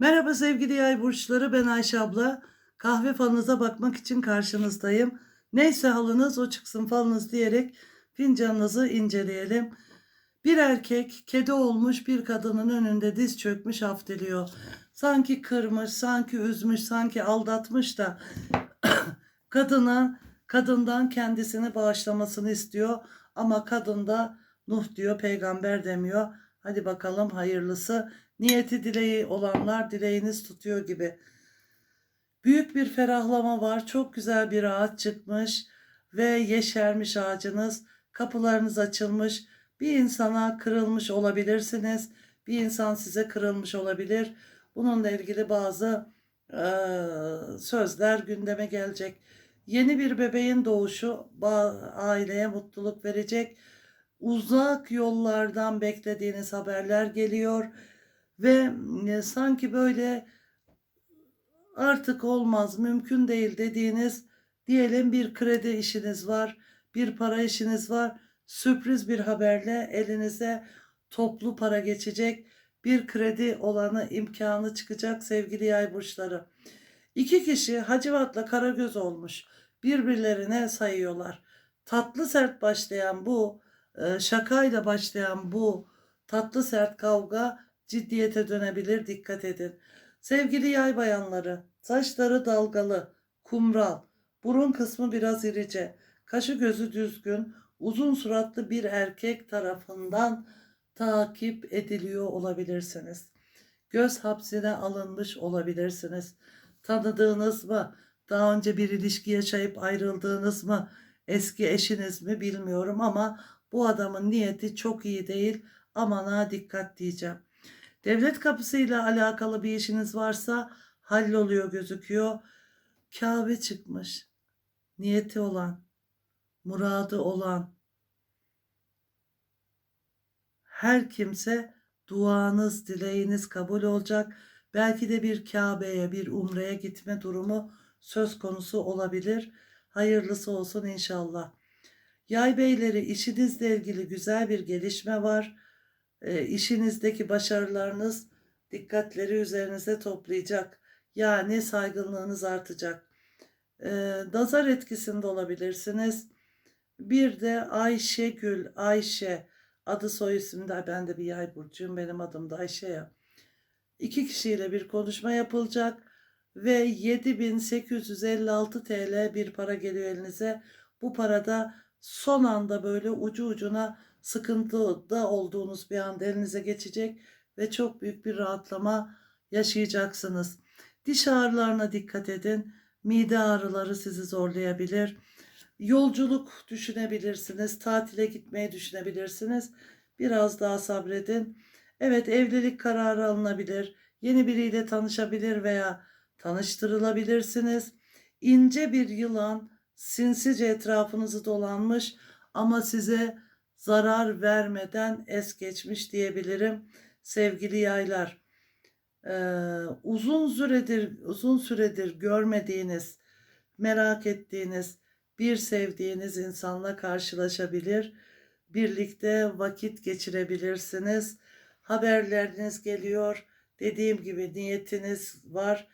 Merhaba sevgili yay burçları ben Ayşe abla. Kahve falınıza bakmak için karşınızdayım. Neyse halınız o çıksın falınız diyerek fincanınızı inceleyelim. Bir erkek kedi olmuş bir kadının önünde diz çökmüş af. Sanki kırmış, sanki üzmüş, sanki aldatmış da kadına kadından kendisini bağışlamasını istiyor ama kadın da Nuh diyor peygamber demiyor. Hadi bakalım hayırlısı. Niyeti dileği olanlar dileğiniz tutuyor gibi. Büyük bir ferahlama var. Çok güzel bir ağaç çıkmış ve yeşermiş ağacınız. Kapılarınız açılmış. Bir insana kırılmış olabilirsiniz. Bir insan size kırılmış olabilir. Bununla ilgili bazı eee, sözler gündeme gelecek. Yeni bir bebeğin doğuşu aileye mutluluk verecek. Uzak yollardan beklediğiniz haberler geliyor ve e, sanki böyle artık olmaz, mümkün değil dediğiniz diyelim bir kredi işiniz var, bir para işiniz var. Sürpriz bir haberle elinize toplu para geçecek. Bir kredi olanı imkanı çıkacak sevgili yay burçları. İki kişi Hacivat'la Karagöz olmuş. Birbirlerine sayıyorlar. Tatlı sert başlayan bu, şakayla başlayan bu tatlı sert kavga ciddiyete dönebilir. Dikkat edin. Sevgili yay bayanları, saçları dalgalı, kumral, burun kısmı biraz irice, kaşı gözü düzgün, uzun suratlı bir erkek tarafından takip ediliyor olabilirsiniz. Göz hapsine alınmış olabilirsiniz. Tanıdığınız mı? Daha önce bir ilişki yaşayıp ayrıldığınız mı? Eski eşiniz mi bilmiyorum ama bu adamın niyeti çok iyi değil. Aman ha dikkat diyeceğim. Devlet kapısıyla alakalı bir işiniz varsa halloluyor gözüküyor. Kabe çıkmış. Niyeti olan, muradı olan her kimse duanız, dileğiniz kabul olacak. Belki de bir Kabe'ye, bir umreye gitme durumu söz konusu olabilir. Hayırlısı olsun inşallah. Yay beyleri işinizle ilgili güzel bir gelişme var. E, işinizdeki başarılarınız dikkatleri üzerinize toplayacak. Yani saygınlığınız artacak. E, nazar etkisinde olabilirsiniz. Bir de Ayşegül, Ayşe adı soy isimde ben de bir yay burcuyum benim adım da Ayşe ya. İki kişiyle bir konuşma yapılacak ve 7856 TL bir para geliyor elinize. Bu parada son anda böyle ucu ucuna sıkıntıda olduğunuz bir anda elinize geçecek ve çok büyük bir rahatlama yaşayacaksınız. Diş ağrılarına dikkat edin. Mide ağrıları sizi zorlayabilir. Yolculuk düşünebilirsiniz. Tatile gitmeyi düşünebilirsiniz. Biraz daha sabredin. Evet evlilik kararı alınabilir. Yeni biriyle tanışabilir veya tanıştırılabilirsiniz. İnce bir yılan sinsice etrafınızı dolanmış ama size zarar vermeden es geçmiş diyebilirim sevgili yaylar. Ee, uzun süredir uzun süredir görmediğiniz, merak ettiğiniz, bir sevdiğiniz insanla karşılaşabilir. Birlikte vakit geçirebilirsiniz. Haberleriniz geliyor. Dediğim gibi niyetiniz var.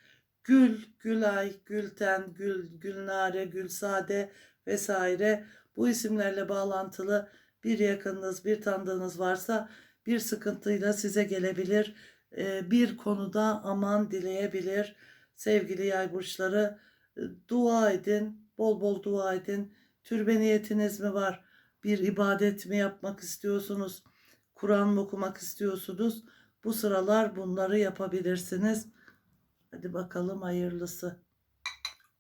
Gül, Gülay, Gülten, Gül, Gülnare, Gülsade vesaire bu isimlerle bağlantılı bir yakınınız, bir tanıdığınız varsa bir sıkıntıyla size gelebilir. Ee, Bir konuda aman dileyebilir. Sevgili yay burçları e, dua edin, bol bol dua edin. Türbe niyetiniz mi var? Bir ibadet mi yapmak istiyorsunuz? Kur'an mı okumak istiyorsunuz? Bu sıralar bunları yapabilirsiniz. Hadi bakalım hayırlısı.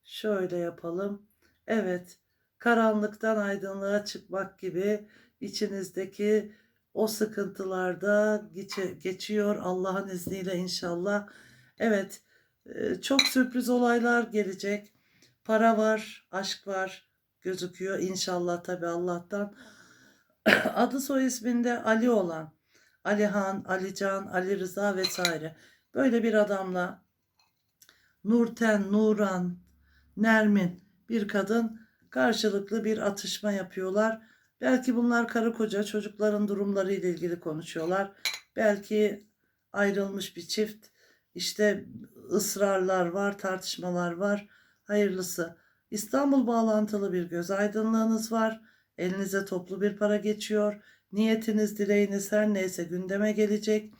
Şöyle yapalım. Evet, karanlıktan aydınlığa çıkmak gibi içinizdeki o sıkıntılarda geçiyor Allah'ın izniyle inşallah. Evet, e, çok sürpriz olaylar gelecek. Para var, aşk var gözüküyor inşallah tabi Allah'tan. Adı soy isminde Ali olan Alihan, Alican, Ali Rıza vesaire. Böyle bir adamla Nurten, Nuran, Nermin bir kadın karşılıklı bir atışma yapıyorlar. Belki bunlar karı koca çocukların durumları ile ilgili konuşuyorlar. Belki ayrılmış bir çift işte ısrarlar var, tartışmalar var. Hayırlısı. İstanbul bağlantılı bir göz aydınlığınız var. Elinize toplu bir para geçiyor. Niyetiniz, dileğiniz her neyse gündeme gelecek.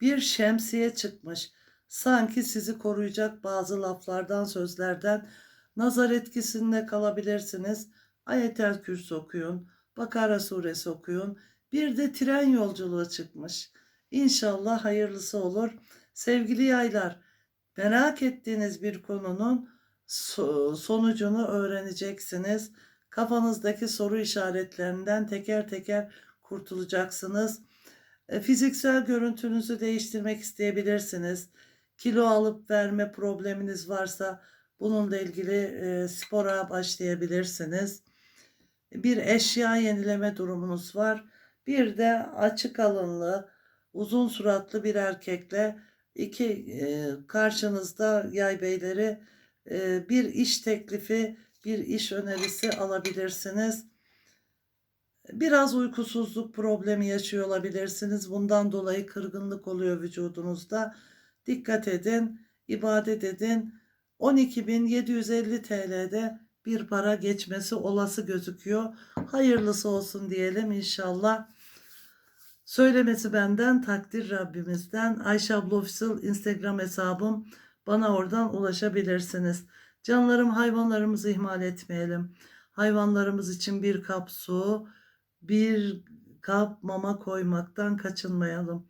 Bir şemsiye çıkmış. Sanki sizi koruyacak bazı laflardan, sözlerden nazar etkisinde kalabilirsiniz. Ayetel Kürsü okuyun. Bakara suresi okuyun. Bir de tren yolculuğu çıkmış. İnşallah hayırlısı olur. Sevgili yaylar, merak ettiğiniz bir konunun so- sonucunu öğreneceksiniz. Kafanızdaki soru işaretlerinden teker teker kurtulacaksınız. E, Fiziksel görüntünüzü değiştirmek isteyebilirsiniz. Kilo alıp verme probleminiz varsa bununla ilgili e, spora başlayabilirsiniz. Bir eşya yenileme durumunuz var. Bir de açık alınlı, uzun suratlı bir erkekle iki e, karşınızda yay beyleri e, bir iş teklifi, bir iş önerisi alabilirsiniz. Biraz uykusuzluk problemi yaşıyor olabilirsiniz. Bundan dolayı kırgınlık oluyor vücudunuzda. Dikkat edin, ibadet edin. 12.750 TL'de bir para geçmesi olası gözüküyor. Hayırlısı olsun diyelim inşallah. Söylemesi benden, takdir Rabbimizden. Ayşe abla Official Instagram hesabım. Bana oradan ulaşabilirsiniz. Canlarım hayvanlarımızı ihmal etmeyelim. Hayvanlarımız için bir kap su, bir kap mama koymaktan kaçınmayalım.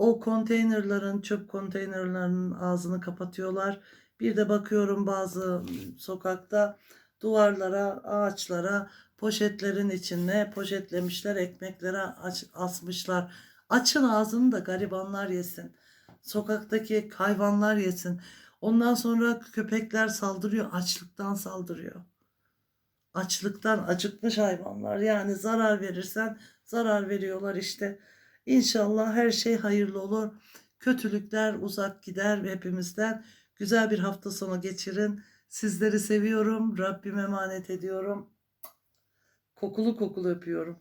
O konteynerların, çöp konteynerlarının ağzını kapatıyorlar. Bir de bakıyorum bazı sokakta duvarlara, ağaçlara poşetlerin içine poşetlemişler, ekmeklere aç- asmışlar. Açın ağzını da garibanlar yesin. Sokaktaki hayvanlar yesin. Ondan sonra köpekler saldırıyor, açlıktan saldırıyor. Açlıktan acıkmış hayvanlar. Yani zarar verirsen zarar veriyorlar işte. İnşallah her şey hayırlı olur. Kötülükler uzak gider hepimizden güzel bir hafta sonu geçirin. Sizleri seviyorum. Rabbime emanet ediyorum. Kokulu kokulu öpüyorum.